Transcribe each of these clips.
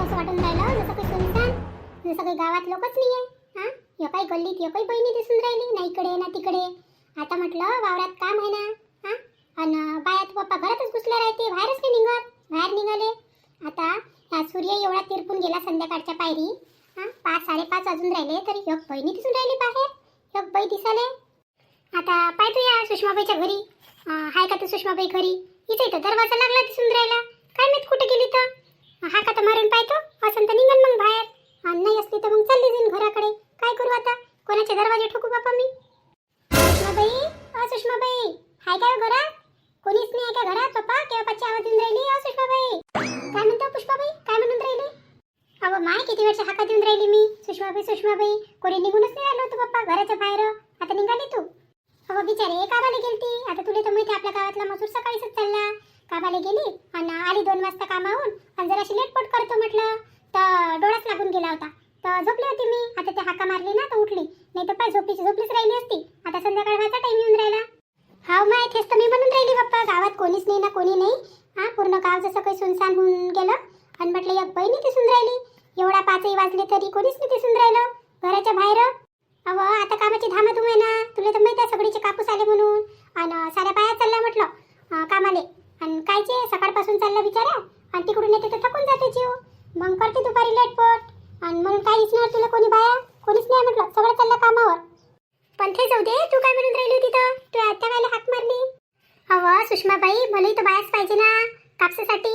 तर असं वाटून राहिलं? जसं काही सुनसान जसं काही गावात लोकच नाही आहे हां? या काही गल्लीत या काही बहिणी दिसून राहिली? ना इकडे ना तिकडे. आता म्हटलं वावरात काम आहे ना. हां? आणि बायात पप्पा घरातच घुसले राहते बाहेरच नाही निघत. बाहेर निघाले. आता हा सूर्य एवढा तिरपून गेला संध्याकाळच्या पायरी. हां? पाच साडेपाच वाजून राहिले तरी एक बहिणी दिसून राहिली बाहेर. एक बाई दिसाले. आता पाहतो या सुषमाबाईच्या घरी. हाय का तू सुषमाबाई घरी? इथे इथं दरवाजा लागला दिसून राहिला. काय माहीत कुठे गेली तर? हा का तर मारून पाहतो असं तर निघन मग बाहेर. आणि नाही असली तर मग चालली जाईन घराकडे. काय करू आता? कोणाचे दरवाजे ठोकू बापा मी? सुषमाबाई? अ सुषमाबाई. हाय काय घरा घरात? कोणीच नाही का घरात पप्पा? केव्हापाची आवाज येऊन राहिली? अ सुषमाबाई. काय म्हणतो पुष्पाबाई? काय म्हणून राहिली? अहो माय किती वेळची हाका देऊन राहिली मी. सुषमाबाई सुषमाबाई. कोणी निघूनच नाही राहिलो होतो पप्पा घराच्या बाहेर. आता निघाली तू. अहो बिचारे कामाला गेलती. आता तुला तर माहिती आपल्या गावातला मजूर सकाळीच चालला. कामाला गेली आणि आली दोन वाजता कामाहून आणि जराशी लेटपोट करतो म्हटलं तर डोळाच लागून गेला होता. तर झोपली होती मी. आता ते हाका मारली ना तर उठली. नाही तर पाय झोपलीची झोपलीच राहिली असती. आता संध्याकाळ व्हायचा टाइम येऊन राहिला. हाव माय तेच तर मी म्हणून राहिली बाप्पा. गावात कोणीच नाही ना कोणी नाही. हा पूर्ण गाव जसं काही सुनसान होऊन गेलं. आणि म्हटलं एक बहिणी दिसून राहिली. एवढा पाचही वाजले तरी कोणीच नाही दिसून राहिलं. घराच्या बाहेर. अव आता कामाची धामा तुम्ही ना. तुला तर माहिती आहे सगळीचे कापूस आले म्हणून. आणि साऱ्या पाया चालल्या म्हटलं कामाले. आणि कायचे सकाळपासून चाललं बिचारा आणि तिकडून येते तर थकून जाते जीव. मग करते दुपारी लेटपोट. आणि म्हणून काहीच दिसणार तुला कोणी बाया? कोणीच नाही म्हटलं. सगळं चाललं कामावर. पण ते जाऊ दे तू काय म्हणून राहिली होती तर? तू आत्या कायला हाक मारली. अव सुषमाबाई मलाही तर बायाच पाहिजे ना कापसासाठी.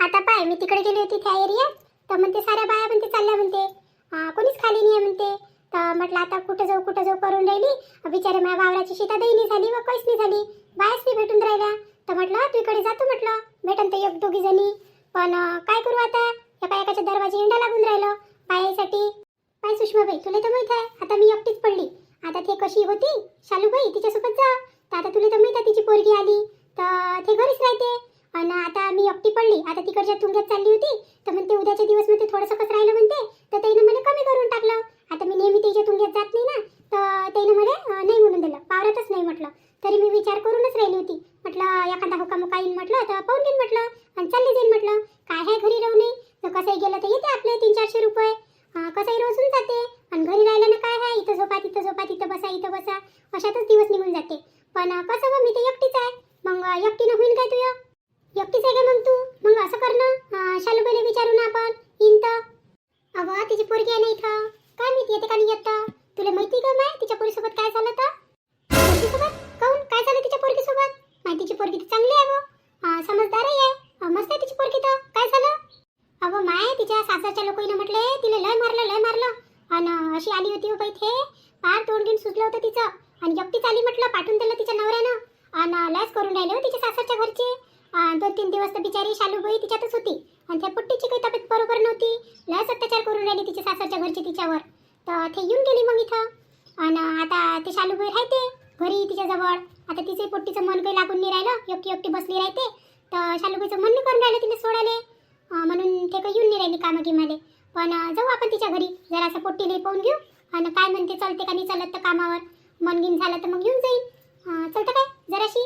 आता पाय मी तिकडे गेली होती त्या एरियात तर म्हणते साऱ्या बाया म्हणते चालल्या म्हणते. कोणीच खाली नाही आहे म्हणते. तर म्हटलं आता कुठं जाऊ कुठं जाऊ करून राहिली? बिचारे माझ्या वावराची शेता दही नाही झाली व कैस नाही झाली. बायाच नाही भेटून राहिल्या. तर म्हटलं तू जातो म्हटलं. भेटन तर एक दोघी जणी. पण काय करू आता? या एकाच्या दरवाजे हिंडा लागून राहिलं. पायासाठी पाय सुषमाबाई तुला तर माहीत आहे आता मी एकटीच पडली. आता ते कशी होती? शालूबाई तिच्यासोबत जा. तर आता तुला तर माहीत आहे तिची पोरगी आली. तर ते घरीच राहते. आणि आता मी एकटी पडली. आता तिकडच्या तुंग्यात चालली होती. तर म्हणते उद्याचे दिवस म्हणते थोडंसं कसं राहिलं म्हणते. तर त्यानं मला कमी करून टाकलं. आता मी नेहमी त्याच्या तुंग्यात जात नाही ना. तर त्यानं मला नाही म्हणून दिलं. पावरातच नाही म्हटलं. तरी मी विचार करूनच राहिली होती. म्हटलं एखादा हुका मुका येईन म्हटलं तर पाहून घेईन म्हटलं आणि चालली जाईन म्हटलं. काय आहे घरी राहू नये? तर कसंही गेलं तर येते आपले तीन चारशे रुपये कसंही रोजून जाते. आणि घरी राहिलं ना काय आहे? इथं झोपा तिथं झोपा तिथं बसा इथं बसा. अशातच दिवस निघून जाते. पण कसं मग मी तर एकटीच आहे. मग एकटीनं होईल काय तुझं? एकटीच आहे का मग तू? मग असं कर ना. अं, शालूबाईला विचारू ना आपण. येईन तर. अगं तिची पोरगी आहे ना इथं. काय माहिती येते का नाही येत तुला माहिती का माय तिच्या पोरीसोबत काय झालं तर? काय झालं तिच्या पोरगीसोबत? माय तिची पोरगी तर चांगली आहे गो. समजदारही आहे. मस्त आहे तिची पोरगी तर. काय झालं? अगं माय तिच्या सासरच्या लोकांनी म्हटले तिला लय मारलं लय मारलं. आणि अशी आली होती हो बाई थे पार तोंड घेऊन सुचलं होतं तिचं. आणि एकटीच आली म्हटलं पाठवून दिलं तिच्या नवऱ्यानं. आणि लयच करून राहिले हो तिच्या सासरच्या घरचे. दोन तीन दिवस तर बिचारी शालूबाई तिच्यातच होती. आणि त्या पुट्टीची काही तब्येत बरोबर नव्हती. लयच अत्याचार करून राहिली तिच्या सासरच्या घरचे तिच्यावर. तर ते येऊन गेली मग इथं. आणि आता ते शालूबाई राहते घरी तिच्याजवळ. आता तिचे पोट्टीचं मन काही लागून नाही राहिलं. एकटी एकटी बसली राहते. तर शालुबाईचं मन नाही करून राहिलं तिने सोडाले म्हणून ते काही येऊन नाही राहिली कामं गिमाले. पण जाऊ आपण तिच्या घरी. जरासं पोट्टीला पाहून घेऊ. आणि काय म्हणते चालते का नाही चालत तर कामावर. मन गिन झालं तर मग येऊन जाईल चलतं चालतं काय? जराशी?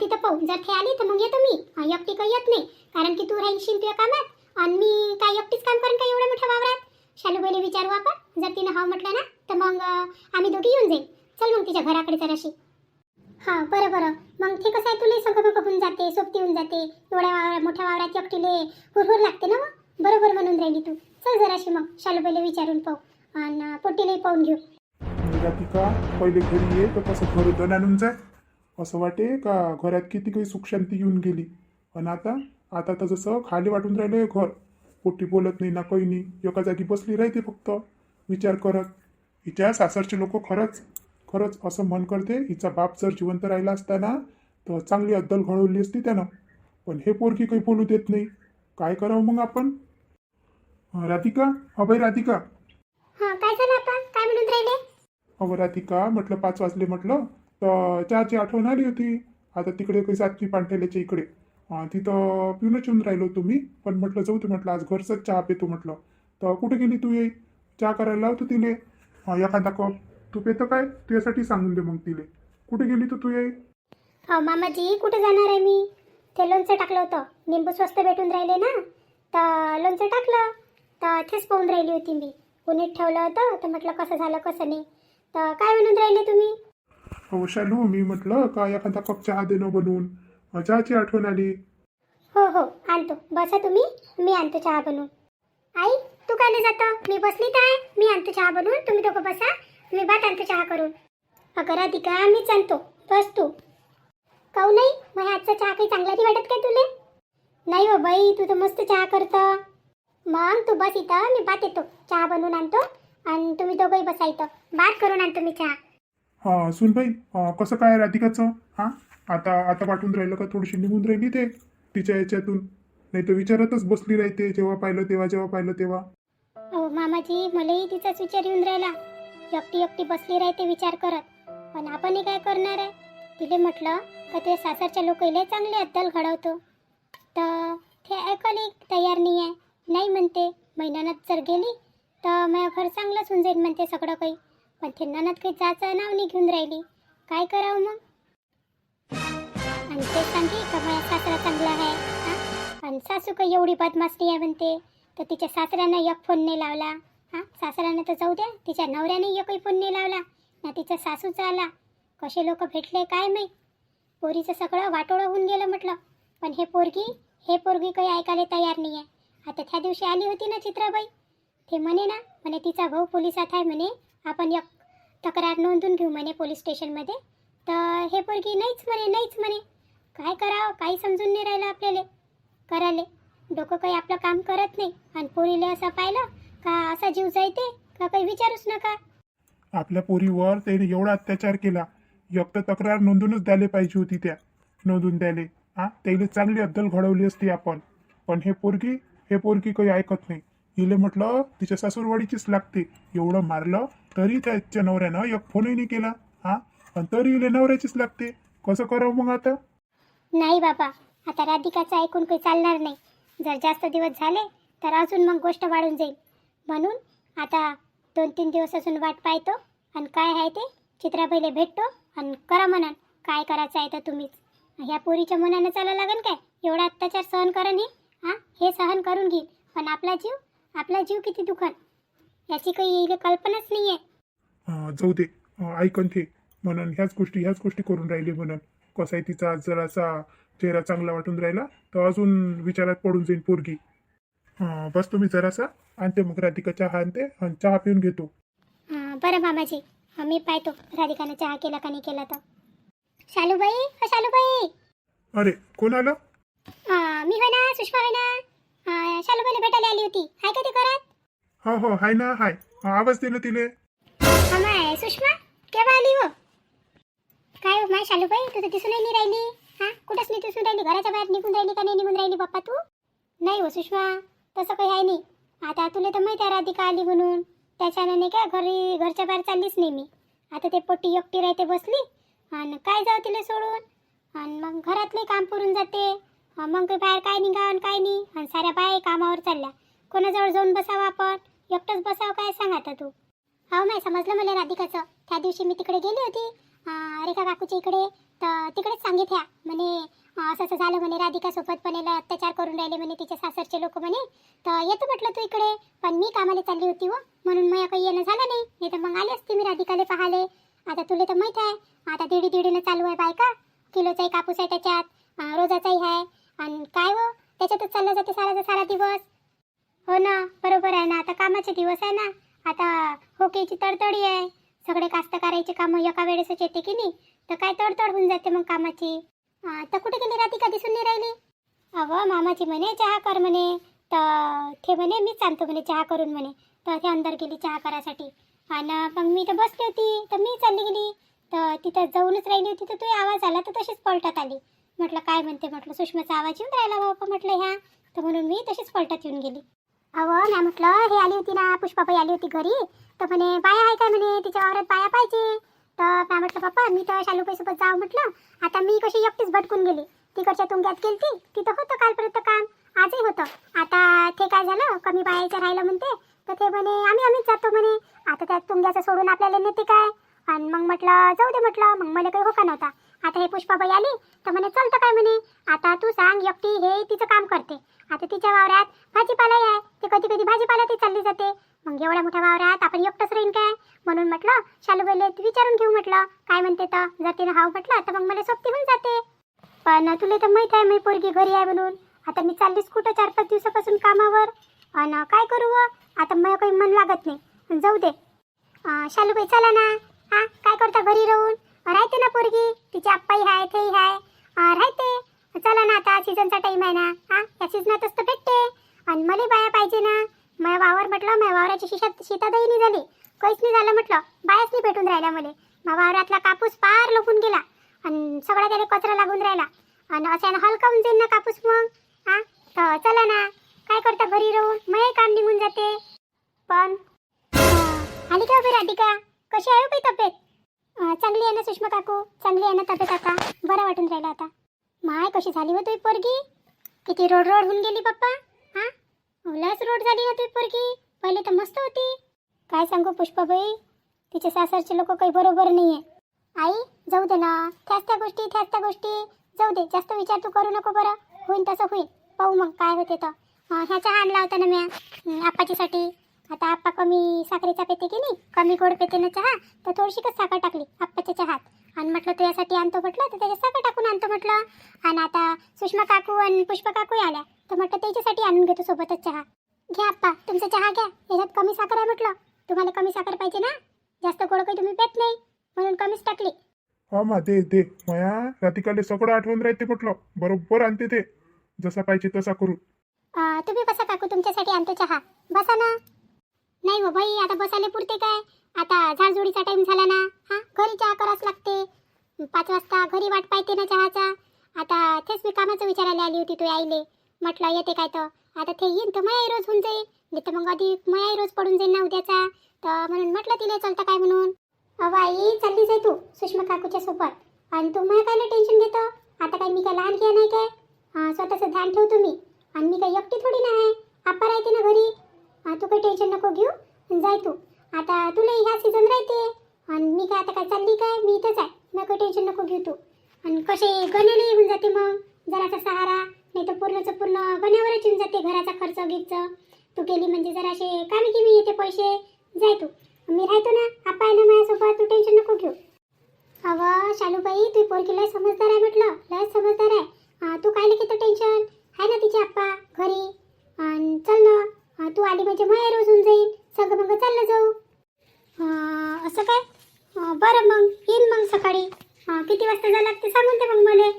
तिथं पाहू. जर ते आली तर मग येतो मी. एकटी काही येत नाही. कारण की तू राहीलशील तुझ्या कामात. आणि मी काय एकटीच काम करेन का एवढ्या मोठ्या वावरात? शालूबाईला विचारू आपण. जर तिनं हा म्हटलं ना तर मग आम्ही दोघी येऊन जाईल चल मग तिच्या घराकडे जराशी. हा बरं बरं. मग ते कसं आहे तुले सगळं कपून जाते सोबती होऊन जाते एवढ्या वावरा मोठ्या वावरात एकटीले हुरहुर लागते ना मग? बरोबर म्हणून राहिली तू. चल जराशी मग शालूबाईला विचारून पाहू. आणि पोटीलाही पाहून घेऊ. राधिका पहिले घरी ये तर कसं घर दण आणून जाय. असं वाटे का घरात किती काही सुखशांती येऊन गेली? आणि आता? आता तर जसं खाली वाटून राहिलं घर. पोटी बोलत नाही ना काही नाही. एका जागी बसली राहते फक्त. विचार करत. हिच्या सासरचे लोक खरंच खरंच असं मन करते हिचा बाप जर जिवंत राहिला असता ना तर चांगली अद्दल घडवली असती त्यानं. पण हे पोरगी काही बोलू देत नाही. काय करावं मग आपण? राधिका? अभय राधिका? हा काय झालं आपण काय म्हणून राहिले? अहो राधिका म्हटलं पाच वाजले म्हटलं तर चहाची आठवण आली होती. आता तिकडे काही सातवी पांठेल्याच्या इकडे. तिथं पिऊनच येऊन राहिलो तुम्ही पण म्हटलं जाऊ दे म्हटलं आज घरचंच चहा पितो म्हटलं. तर कुठे गेली तू ये? चहा करायला लावतो तिले. अं, एखादा कप. तू पेतं काय? तुझ्यासाठी सांगून दे मग तिले. कुठे गेली तर तू ये. हो मामाजी कुठे जाणार आहे मी? ते लोणचं टाकलं होतं. निंबू स्वस्त भेटून राहिले ना? तर लोणचं टाकलं. तर तेच पाहून राहिली होती मी. उन्हीत ठेवलं होतं. तर म्हटलं कसं झालं कसं नाही. तर काय म्हणून राहिले तुम्ही? हो शालू मी म्हटलं का एखादा कप चहा देणं बनवून चहाची आठवण आली? हो हो आणतो. बसा तुम्ही. मी आणतो चहा बनवून. आई तू काय नाही जातं? मी बसली तर आहे. मी आणतो चहा बनवून. तुम्ही दोघं बसा. मी भात आणतो चहा करून. अगं राधिका मीच आणतो. बस तू. काऊ नाही? मग आजचा चहा काही चांगला नाही वाटत काय तुले? नाही हो बाई तू तर मस्त चहा करतं. मग तू बस इथं मी भात येतो. चहा बनवून आणतो आणि तुम्ही दोघंही बसा इथं. भात करून आणतो मी चहा. हा सुनबाई अं, कसं काय राधिकाचं? हा? आता आता पाठवून राहिलं का? थोडीशी निघून राहिली ते तिच्या याच्यातून. नाही तर विचारतच बसली राहते जेव्हा पाहिलं तेव्हा जेव्हा पाहिलं तेव्हा. अहो मामाजी मलाही तिचाच विचार येऊन राहिला. एकटी एकटी बसली राहते विचार करत. पण आपणही काय करणार आहे? तिले म्हटलं का ते सासरच्या लोक लय चांगले अद्दल घडवतो. तर ते ऐकायला तयार नाही आहे नाही म्हणते महिन्यानात जर गेली तर मग घर चांगलंच होऊन जाईल म्हणते सगळं काही. पण ते ननद काही जायचं नाव नाही घेऊन राहिली. काय करावं मग? आणि ते सांगे का माझ्या सासरा चांगला आहे हां? आणि सासू काही एवढी बदमाशी आहे म्हणते. तर तिच्या सासऱ्यानं एक फोन नाही लावला. हां सासऱ्याने तर जाऊ द्या. तिच्या नवऱ्याने एकही फोन नाही लावला. ना तिचा सासूचा आला. कसे लोक भेटले काय माहीत. पोरीचं सगळं वाटोळं होऊन गेलं म्हटलं. पण हे पोरगी हे पोरगी काही ऐकायला तयार नाही आहे आता त्या दिवशी आली होती ना चित्राबाई. ते म्हणे ना म्हणे तिचा भाऊ पोलिसात आहे म्हणे. आपण एक तक्रार नोंदून घेऊ म्हणे पोलीस स्टेशनमध्ये. तर हे पोरगी नाहीच म्हणे नाहीच म्हणे. काय करावं? काही समजून नाही राहिलं आपल्याला. कराले डोकं काही आपलं काम करत नाही. आणि पोरीले असं पाहिलं का असा जीव जायते? का काही विचारूच नका? आपल्या पोरीवर त्याने एवढा अत्याचार केला एक तर तक्रार नोंदूनच द्यायला पाहिजे होती त्या. नोंदून द्यायला. हा त्याला चांगली अद्दल घडवली असती आपण. पण हे पोरगी हे पोरगी काही ऐकत नाही. हिले म्हटलं तिच्या सासूरवाडीचीच लागते. एवढं मारलं तरी त्याच्या नवऱ्यानं एक फोनही नाही केला. हा आणि तरी हिले नवऱ्याचीच लागते. कसं करावं मग आता? नाही बाबा आता राधिकाचं ऐकून काही चालणार नाही. जर जास्त दिवस झाले तर अजून मग गोष्ट वाढून जाईल. म्हणून आता दोन तीन दिवस असून वाट पाहतो आणि काय आहे ते चित्राबाईला भेटतो आणि करा म्हणान. काय करायचं आहे तर तुम्हीच. ह्या पोरीच्या मनानं चाला लागन काय? एवढा अत्याचार सहन करण हे? हां? हे सहन करून घेईल पण आपला जीव? आपला जीव किती दुखन? याची काही कल्पनाच नाही आहे जाऊ दे. ऐकन ते. म्हणून ह्याच गोष्टी ह्याच गोष्टी करून राहिली म्हणून. कसा आहे तिचा जरासा चेहरा चांगला वाटून राहिला तर अजून विचारात पडून जाईल पोरगी. बस तुम्ही जरासा आणते मग राधिका चहा आणते आणि चहा पिऊन घेतो. हां बरं मामाजी. हं, मी पाहतो राधिकानं चहा केला का नाही केला तर. शालूबाई अ शालूबाई. अरे कोण आलं? हां मी होय ना सुषमा होय ना. हां शालूबाईला भेटायला आली होती. हाय का ते करत हो हो हाय ना हाय. आवाज दे ना तिले हां माय सुषमा केव्हा आली हो? काय हो माय शालूबाई तू तर दिसूनही नाही राहिली. हां कुठंच नाही दिसून राहिली घराच्या बाहेर निघून राहिली का नाही निघून राहिली बाप्पा तू? नाही हो सुषमा. तसं काही आहे नाही. आता तुला तर माहिती आहे राधिका आली म्हणून. त्याच्यानं नाही का घरी घरच्या बाहेर चाललीच नाही मी. आता ते पट्टी एकटी राहते बसली. आणि काय जाऊ तिला सोडून? आणि मग घरातले काम पुरून जाते. मग काही बाहेर काय निघा आणि काय नाही. आणि साऱ्या बाय कामावर चालल्या. कोणाजवळ जाऊन बसावं आपण? एकटंच बसावं काय सांग आता तू? हो नाही समजलं मला राधिकाचं. त्या दिवशी मी तिकडे गेली होती. रेखा काकूच्या इकडे. तर तिकडेच सांगितल्या. म्हणे असं असं झालं म्हणे राधिका सोबत पण याला अत्याचार करून राहिले म्हणे तिच्या सासरचे लोक म्हणे. तर येतो म्हटलं तू इकडे पण मी कामाला चालली होती व म्हणून मग काही येणं झालं नाही. नाही तर मग आले असते मी राधिकाले पाहाले आता तुला तर माहीत आहे. आता दीडी दीडीनं चालू आहे बायका. किलोचाही कापूस आहे त्याच्यात रोजाचाही आहे. आणि काय हो? त्याच्यातच चाललं जाते सारा सारा दिवस. हो ना बरोबर आहे ना. आता कामाचे दिवस आहे ना. आता होकेची तडतडी आहे. सगळे कास्तकाराचे कामं एका वेळेसच येते की नाही? तर काय तडतड होऊन जाते मग कामाची. तर कुठे गेली राधिका दिसून नाही राहिली? अहो मामाची म्हणे चहा कर म्हणे. तर ते म्हणे मीच सांगतो म्हणे चहा करून म्हणे. तर ते अंदर गेली चहा करायसाठी. आणि मग मी तर बसली होती. तर मी चालली गेली. तर तिथं जाऊनच राहिली होती. तर तो आवाज आला. तर तशीच पलटत आली. म्हटलं काय म्हणते? म्हटलं सुषमाचा आवाज येऊन राहिला बाबा म्हटलं ह्या. तर म्हणून मी तशीच पलटत येऊन गेली. अहो मी म्हटलं हे आली होती ना पुष्पाबाई आली होती घरी. तर म्हणे बाया आहे काय? म्हणे तिच्या औरत बाया पाहिजे. तर काय म्हटलं पप्पा मी तर शालूबाईसोबत जाऊ म्हटलं. आता मी कशी एकटीच भटकून गेली. तिकडच्या तुंग्यात गेलती तिथं होतं कालपर्यंत काम. आजही होतं. आता ते काय झालं कमी बायाचं राहिलं म्हणते. तर ते म्हणे आम्ही आम्हीच जातो म्हणे. आता त्या तुंग्याचं सोडून आपल्याला नेते काय? आणि मग म्हटलं जाऊ दे म्हटलं. मग मला काही होका नव्हता. आता हे पुष्पाबाई आली तर म्हणे चलतं काय म्हणे? आता तू सांग एकटी हे तिचं काम करते. आता तिच्या वावरात भाजीपालाही आहे. ते कधी कधी भाजीपाला ते चालली जाते. मग एवढ्या मोठ्या वावरात आपण एकटंच राहीन काय? म्हणून म्हटलं शालूबाईला विचारून घेऊ म्हटलं. काय म्हणते तर? जर तिनं हाव म्हटलं तर मग मला सोबती होऊन जाते. पण तुला तर माहीत आहे मी पोरगी घरी आहे म्हणून. आता मी चाललीच कुठं चार पाच दिवसापासून कामावर. आणि काय करू हो? आता मला काही मन लागत नाही. जाऊ दे. शालूबाई चला ना. हा काय करता घरी राहून? राहते ना पोरगी. तिची आप्पाही आहे तेही आहे राहते. चला ना आता सीझनचा टाईम आहे ना. हा या सीझनातच तर भेटते. आणि मला बाया पाहिजे ना. माझ्या वावर म्हटलं माझ्या वावराची शिशात शेतातही नाही झाली काहीच नाही झालं म्हटलं. बायाच नाही भेटून राहिल्या मला. मग वावरातला कापूस पार लोपून गेला आणि सगळा त्याला कचरा लागून राहिला. आणि अचानक हलका होऊन जाईल ना कापूस मग. हा तर चला ना. काय करता घरी राहून? मग काम निघून जाते. पण आली का उभी राधिका? कशी आहे हो तब्येत? चांगली आहे ना सुषमा काकू? चांगली आहे ना तब्येत आता? बरं वाटून राहिलं आता. माय कशी झाली हो तुझी पोरगी? किती रोड रोड होऊन गेली पप्पा? हां लस रोड झाली ना पोरगी. पहिले तर मस्त होती. काय सांगू पुष्पाबाई? तिचे सासरचे लोक काही बरोबर नाही आहे आई जाऊ दे ना. त्याच त्या गोष्टी त्याच त्या गोष्टी. जाऊ दे जास्त विचार तू करू नको बरं. होईन तसं होईन पाहू मग काय होते तर. ह्याचा ह्या चहा आणला होता ना म्या. अं, आप्पाच्यासाठी आता आप्पा कमी साखरेचा पेते की नाही? कमी गोड पेते ना चहा. तर थोडीशीच साखर टाकली? आप्पाच्या चहात आणि म्हटलं तुझ्यासाठी आणतो म्हटलं तर त्याच्यात साखर टाकून आणतो म्हटलं. आणि आता सुषमा काकू आणि पुष्पा काकू आल्या. तर म्हटलं त्याच्यासाठी आणून घेतो सोबतच चहा. घ्या आप्पा तुमचा चहा घ्या. याच्यात कमी साखर आहे म्हटलं. तुम्हाला कमी साखर पाहिजे ना. जास्त गोड काही तुम्ही पेत नाही. म्हणून कमीच टाकली. हा मा दे दे माया राधिकाले सगळं आठवण राहते म्हटलं. बरोबर आणते ते. जसा पाहिजे तसा करू. तुम्ही बसा काकू तुमच्यासाठी आणतो चहा. बसा ना. नाही हो बाई आता बसायला पुरते काय? आता झाडझुडीचा टाइम झाला ना. हा घरी चहा करावंच लागते. पाच वाजता घरी वाट पाहते ना चहाचा. आता तेच मी कामाचं विचारायला आली होती तू आईले म्हटलं येते काय तर. आता ते येईन तर मयाही रोज होऊन जाईल. नाही तर मग आधी मयाही रोज पडून जाईल ना उद्याचा. तर म्हणून म्हटलं तिला चलतं काय म्हणून. अहो आई चालली जाय तू सुषमा काकूच्या सोबत. आणि तू मला काय टेन्शन घेतो? आता काय मी काय लहान घ्या नाही काय? स्वतःचं ध्यान ठेव तुम्ही आणि मी काय एकटी थोडी ना आहे. आप्पा राहते ना घरी. तू काही टेन्शन नको घेऊ. जाय तू. आता तुला ह्या सीझन राहते. आणि मी काय आता काय चालली काय? मी इथंच आहे. नको काही टेन्शन नको घेऊ तू. आणि कसे गण्याला येऊन जाते मग. जराचा सहारा नाही तर पूर्णचं पूर्ण गण्यावरच येऊन जाते घराचा खर्च गिरचं. तू केली म्हणजे जराशे कामी मी येते पैसे. जाय तू. मी राहतो ना आप्पा आहे ना माझ्यासोबत. तू टेन्शन नको घेऊ. अव शालूबाई तू पोरगी लय समजदार आहे म्हटलं. लय समजदार आहे. तू काय घेतो टेन्शन आहे ना तिचे आप्पा घरी. आणि चल ना. तू आली म्हणजे माया रोज होऊन जाईल सगळं मग चाललं जाऊ. असं काय? बरं मग येईन मग सकाळी. किती वाजता जायला लागते सांगून दे मग मला.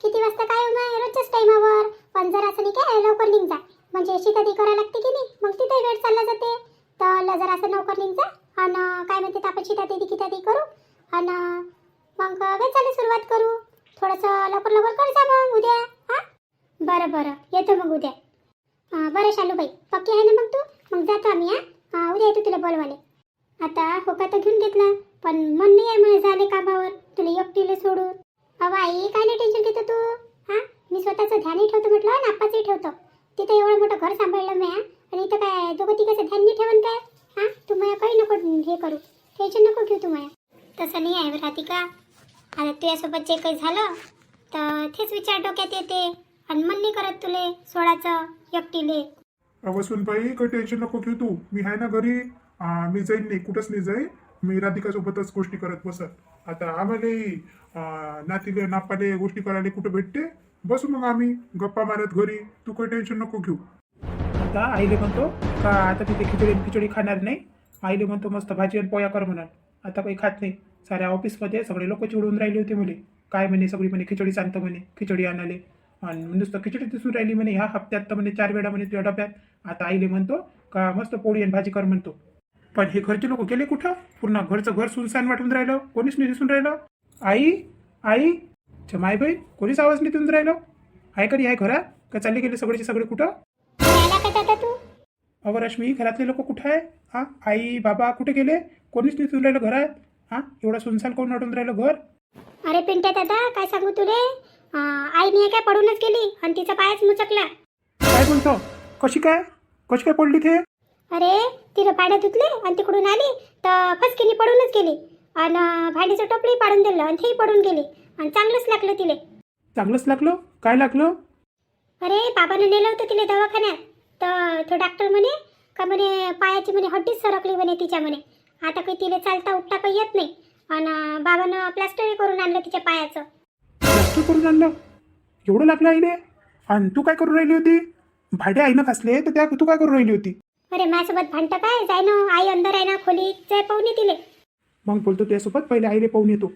किती वाजता काय होणार माय रोजच्याच टाईमावर? पण जर असं नाही काय लवकर निघ जा. म्हणजे शेताती करायला लागते की नाही? मग तिथे वेळ चालला जाते. तर जर असं लवकर निघ जा. आणि काय म्हणते तर आपण शेताती किताती करू. आणि मग वेचायला सुरुवात करू. थोडंसं लवकर लवकर कर जा मग उद्या. हां? बरं बरं. येतो मग उद्या. बरं शालूबाई. पक्की आहे ना मग तू? मग जातो आम्ही हां? हा, उद्या येतो तुला बोलवाले आता होका तर घेऊन घेतला पण मन नाही आहे मला झाले कामावर. तुला एकटीला सोडून. अहो आई काय नाही टेन्शन घेतो तू? हा? मी स्वतःचं ध्यानही ठेवतो म्हटलं आणि आप्पाचंही ठेवतो. तिथं एवढं मोठं घर सांभाळलं मी हा. आणि इथं काय दोघं तिघाचं ध्यान नाही ठेवून काय? हा? तू मला काही नको हे करू. टेन्शन नको घेऊ तू मला तसं नाही आहे राधिका. आता तुझ्यासोबत जे काही झालं तर तेच विचार डोक्यात येते. आणि मन नाही करत तुले सोडाचं एकटीले. अव सुनबाई काही टेन्शन नको घेऊ तू. मी आहे ना घरी. मी जाईन नाही. कुठंच नाही जाईन. मी राधिकासोबतच गोष्टी करत बसत. आता आम्हाला नातीले नापाले गोष्टी करायला कुठं भेटते? बसू मग आम्ही. गप्पा मारत घरी. तू काही टेन्शन नको घेऊ. आता आईले म्हणतो का आता तिथे खिचडी खिचडी खाणार नाही? आईले म्हणतो मस्त भाजी आणि पोया कर म्हणाल. आता काही खात नाही. साऱ्या ऑफिसमध्ये सगळे लोक चिडून राहिले होते म्हणे. काय म्हणे? सगळी म्हणे खिचडी सांगतो म्हणे. खिचडी आणाले. नुसतं खिचडी दिसून राहिली म्हणे ह्या हप्त्यात तर म्हणे चार वेळा म्हणे तुझ्या डब्यात. आता आईले म्हणतो का मस्त पोळी आणि भाजी कर म्हणतो. पण हे घरचे लोक गेले कुठं? पूर्ण घरचं घर सुनसान वाटून राहिलं कोणीच नाही दिसून राहिलं. आई आई माय बाई कोणीच आवाज नाही देऊन राहिलं. आहे कधी आहे घरात? का चालले गेले सगळेचे सगळे कुठं? अव रश्मी घरातले लोक कुठे आहे? हा आई बाबा कुठे गेले? कोणीच नाही तुला राहिलं घरात. हा एवढं सुनसान कोण वाटून राहिलं घर? अरे पिंट्या दादा काय सांगू तुले? आई मी काय पडूनच गेली आणि तिचा पायच मुचकला. काय बोलतो? कशी काय? कशी काय पडली ते? अरे तिनं पाण्यात धुतले आणि तिकडून आली तर फसकीने पडूनच गेली. आणि भांडीचं टोपली पाडून दिलं आणि तेही पडून गेली. आणि चांगलंच लागलं तिले. चांगलंच लागलं? काय लागलं? अरे बाबानं नेलं होतं तिले दवाखान्यात. तर तो डॉक्टर म्हणे का म्हणे पायाची म्हणे हड्डीच सरकली म्हणे तिच्या म्हणे. आता काही तिला चालता उठता काही येत नाही. आणि बाबानं प्लास्टरही करून आणलं तिच्या पायाचं. प्लास्टर करून आणलं. एवढं लागलं आईले आणि तू काय करून राहिली होती? भांडे आईनं घासले तर त्या तू काय करून राहिली होती? अरे माझ्यासोबत भांडतं काय? जाय ना आई अंदर आहे ना खोलीत जाय पाहुणे तिले. मग बोलतो तुझ्यासोबत पहिले आईले पाहून येतो.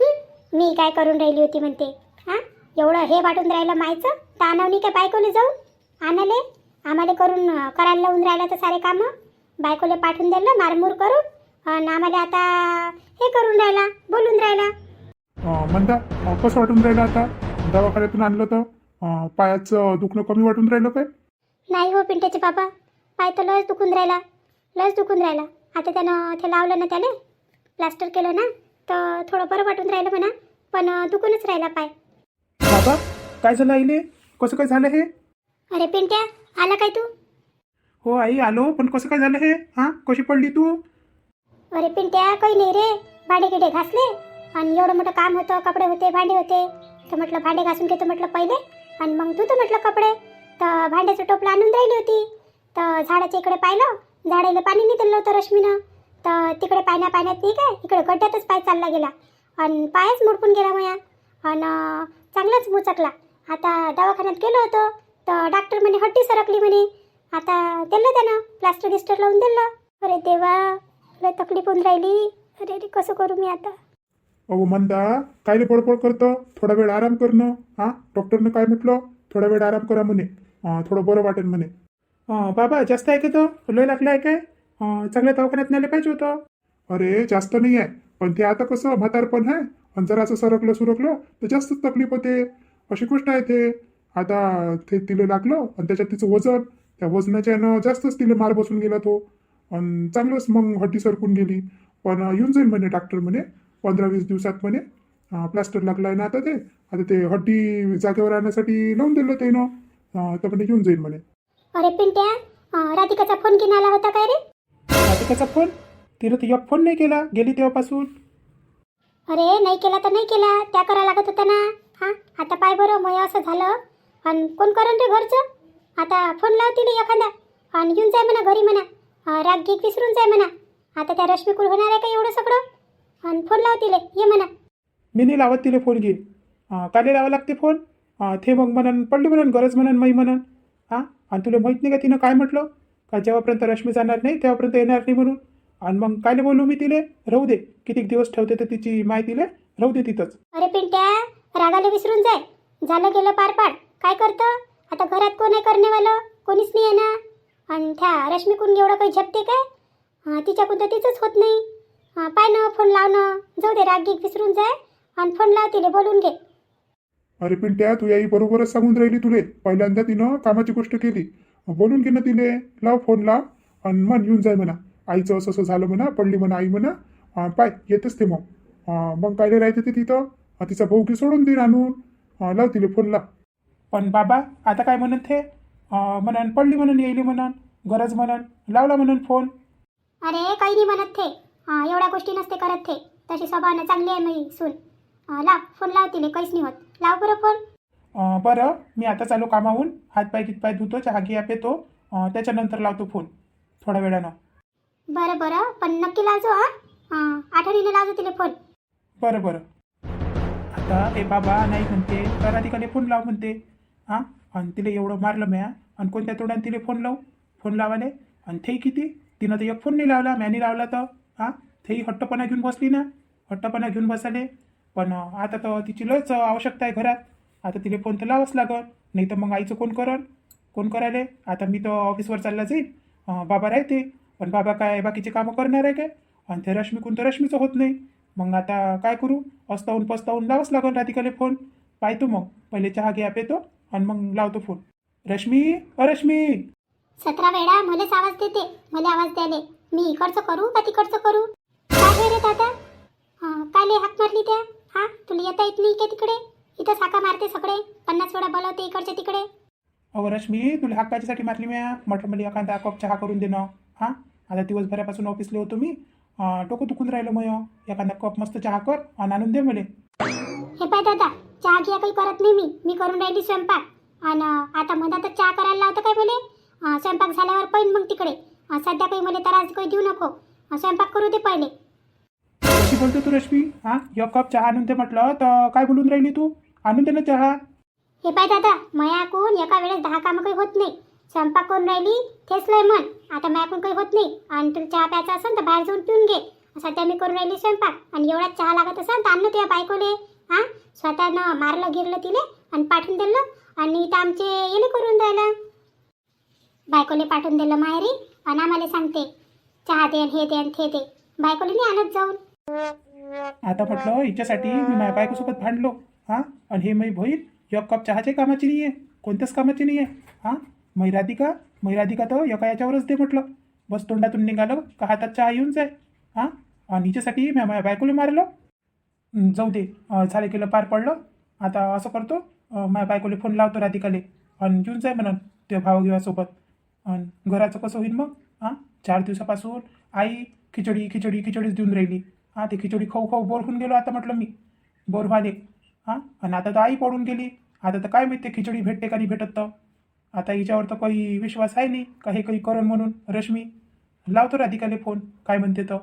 हं, मी काय करून राहिली होती म्हणते? हा? एवढं हे वाटून राहिलं मायचं? तर आणवणी काय बायकोले जाऊन आणाले आम्हाला करून अं, करायला लावून राहिलं तर सारे कामं? बायकोले पाठवून दिलं मारमूर करून. आणि आम्हाला आता हे करून राहिला बोलून राहिला. म्हणता कसं वाटून राहिलं आता? दवाखान्यातून आणलं तर पायाचं दुखणं कमी वाटून राहिलं काय नाही हो पिंट्याचे बाबा पाय तर लस दुखून राहिला. लस दुखून राहिला. आता त्यानं ते लावलं ना त्याने प्लास्टर केलं ना तर थोडं बरं वाटून राहिलं म्हणा. पण दुखूनच राहिला पाय. बाबा काय झालं आईले? कसं काय झालं हे? अरे पिंट्या आला काय तू? हो आई आलो पण कसं काय झालं हे? हां कशी पडली तू? अरे पिंट्या काही नाही रे. भांडे गिडे घासले. आणि एवढं मोठं काम होतं कपडे होते भांडे होते. तर म्हटलं भांडे घासून घेतो म्हटलं पहिले. आणि मग धुतो म्हटलं कपडे. तर भांड्याचं टोपलं आणून राहिली होती. तर झाडाच्या इकडे पाहिलं. झाडाला पाणी नाही दिलं होतं रश्मीनं. तर तिकडे पाण्या पाण्यात नाही काय इकडे गड्ड्यातच पाय चालला गेला. आणि पायच मुडपून गेला माया. आणि चांगलाच मुचकला आता दवाखान्यात गेलो होतो. तर डॉक्टर म्हणे हड्डी सरकली म्हणे. आता दिलं त्यानं. प्लास्टर गिस्टर लावून दिलं. अरे देवा लय तकलीफ होऊन राहिली. अरे अरे कसं करू मी आता? अहो म्हणता कायले पडपड करतं? थोडा वेळ आराम करणं हां? डॉक्टरनं काय म्हटलं? थोडा वेळ आराम करा म्हणे. थोडं बरं वाटेल म्हणे. बाबा जास्त आहे का तो? लय लागलं आहे काय? चांगल्या दवाखान्यात नेलं पाहिजे होतं. अरे जास्त नाही आहे. पण ते आता कसं म्हातारपण आहे. आणि जर असं सरकलं सुरकलं तर जास्तच तकलीफ होते. अशी गोष्ट आहे ते. आता ते तिला लागलं आणि त्याच्यात तिचं वजन त्या वजनाच्या जास्तच तिला मार बसून गेला तो. आणि चांगलंच मग हड्डी सरकून गेली. पण येऊन जाईल म्हणे डॉक्टर म्हणे. पंधरा वीस दिवसात म्हणे. प्लास्टर लागला आहे ना आता ते. आता ते हड्डी जागेवर आणण्यासाठी लावून दिलं त्यानं अं, तर म्हणे येऊन जाईल म्हणे. अरे पिंट्या राधिकाचा फोन घेऊन आला होता काय रे? राधिकाचा फोन तिला एक फोन नाही केला. गेली तेव्हापासून. अरे नाही केला तर नाही केला. त्या करा लागत होता ना. हा आता पाय बरं मग असं झालं. आणि कोण करण रे घरचं? आता फोन लावतील एखादा. आणि येऊन जाय म्हणा घरी म्हणा. राग गीक विसरून जाय म्हणा. आता त्या रश्मीकुल होणार आहे का एवढं सगळं? आणि फोन लावतील ये म्हणा. मी नाही लावत तिला फोन घेईन काले लावा लागते फोन ते मग म्हणन पडली म्हणून गरज म्हणन मी म्हणन. हां? आणि तुला माहीत नाही का तिनं काय म्हटलं? का जेव्हापर्यंत रश्मी जाणार नाही तेव्हापर्यंत येणार नाही म्हणून? आणि मग कायले बोलू मी तिले? राहू दे. कितीक दिवस ठेवते तर तिची माय तिले राहू दे तिथंच. अरे पिंट्या रागाला विसरून जाय. झालं गेलं पार पाड काय करतं? आता घरात कोण आहे करणेवालं कोणीच नाही आहे ना? आणि त्या रश्मीकून एवढं काही झपते काय? तिच्याकून तर तिचंच होत नाही. हां पाय ना फोन लावणं जाऊ दे राग गीक विसरून जाय. आणि फोन लाव तिले बोलून घे. अरे पिंट्या तू याई बरोबरच सांगून राहिली तुले. पहिल्यांदा तिनं कामाची गोष्ट केली. बोलून घे ना तिले. लाव फोन लाव. आणि मन येऊन जाय म्हणा. आईचं असं असं झालं म्हणा पडली म्हणा आई म्हणा. अं, पाय येतेच ते मग. अं, मग कायले राहते ते तिथं? अं, तिचा भाऊ की सोडून देईन आणून अं, लाव तिले फोन लाव. पण बाबा आता काय म्हणन ते? अं, म्हणन पडली म्हणून येईली म्हणन गरज म्हणन. लावला म्हणून फोन अरे काही नाही म्हणत ते. हां एवढ्या गोष्टी नसते करत ते. तशी स्वभावानं चांगली आहे मी सून. हां लाव फोन लाव तिले काहीच नाही होत. लाव बरं फोन. अं, बरं मी आता चालू कामाहून. हातपाय गितपाय धुतो चहा घिया पेतो अं, त्याच्यानंतर लावतो फोन थोड्या वेळानं. बरं बरं पण नक्की लावजो हां? हां आठवणीनं लावजो तिले फोन. बरं बरं. आता ए बाबा नाही म्हणते तर राधिकाले फोन लाव म्हणते. हां आणि तिला एवढं मारलं म्या आणि कोणत्या तोड्यानं तिला फोन लावू? फोन लावाले? आणि ते किती? तिनं तर एक फोन नाही लावला म्यानी लावला तर. हां? तेही हट्टपणा घेऊन बसली ना? हट्टपणा घेऊन बसाले. पण आता तर तिची लयच आवश्यकता आहे घरात. आता तिला फोन तर लावाच लागल. नाही तर मग आईचं कोण करण? कोण करायले? आता मी तर ऑफिसवर चालला जाईल बाबा राहते. पण बाबा काय बाकीचे कामं करणार आहे काय? आणि ते रश्मी कोण तर रश्मीचं होत नाही. मग आता काय करू? अस्तावून पस्तावून लावाच लागल राधिकाले फोन पाहतो मग. पहिले चहा घ्या पेतो आणि मग लावतो फोन रश्मी? अ रश्मी? सतरा वेळा मलाच आवाज देते मला आवाज द्याले मी इकडचं करू का तिकडचं करू? काय हे रे दादा? हां काय ले हाक मारली त्या? हां तुला येता येत नाही का तिकडे? इथं साका मारते सगळे. पन्नास वेळा बोलवते इकडच्या तिकडे. अहो रश्मी तुला हाक कायच्यासाठी मारली म्या. म्हटलं मला एखादा कप चहा करून देणं हां? आता दिवसभरापासून ऑफिसला होतो मी. अं, डोकं दुखून राहिलं मग एखादा कप मस्त चहा कर आणि आणून दे मला. हे पाय दादा चहा घ्या काही करत नाही मी. मी करून राहिली स्वयंपाक. आणि आता मधातच चहा करायला लावतं काय बोले स्वयंपाक झाल्यावर पण मग तिकडे. सध्या काही मला त्रास काही देऊ नको. स्वयंपाक करू दे पहिले. कशी बोलतो तू रश्मी? हा? एक कप चहा आणून दे म्हटलं तर काय बोलून राहिली तू? आणून दे ना चहा? हे पाय दादा मयाकून एका वेळेस दहा कामं काही होत नाही. स्वयंपाक करून राहिली तेच लय मन. आता मायाकून काही होत नाही. आणि तुला चहा प्यायचा असेल तर बाहेर जाऊन पिऊन घे. सध्या मी करून राहिली स्वयंपाक. आणि एवढा चहा लागत असेल तर आणलं तुझ्या बायकोले. हां? स्वतःनं मारलं गिरलं तिले आणि पाठवून दिलं. आणि इथं आमचे येले करून राहिलं. बायकोले पाठवून दिलं माहेरी आणि आम्हाला सांगते चहा दे हे दे ते दे. बायकोले नाही आणत जाऊन. आता म्हटलं हिच्यासाठी मी माझ्या बायकोसोबत भांडलो हा? आणि हे मी बहीण एक कप चहाच्या कामाची नाही आहे कोणत्याच कामाची नाही आहे हा? मै राधिका मै राधिका तर एका याच्यावरच दे म्हटलं. बस तोंडातून निघालं का हातात चहा येऊन जाय हा? आणि हिच्यासाठी मी माझ्या बायकोला मारलं. जाऊ दे अं, झालं केलं पार पडलं. आता असं करतो माझ्या बायकोला फोन लावतो राधिकाले आणि येऊन जाय म्हणून त्या भावगिवासोबत. आणि घराचं कसं होईल मग? हां चार दिवसापासून आई खिचडी खिचडी खिचडीच देऊन राहिली. हां ती खिचडी खाऊ खाऊ बोर होऊन गेलो आता म्हटलं मी. Bore Valle. हां आणि आता तर आई पडून गेली. आता तर काय माहिती खिचडी भेटते का नाही भेटत तर? आता हिच्यावर तर काही विश्वास आहे नाही का हे काही करण म्हणून? रश्मी लावतो राधिकाले फोन काय म्हणते तर?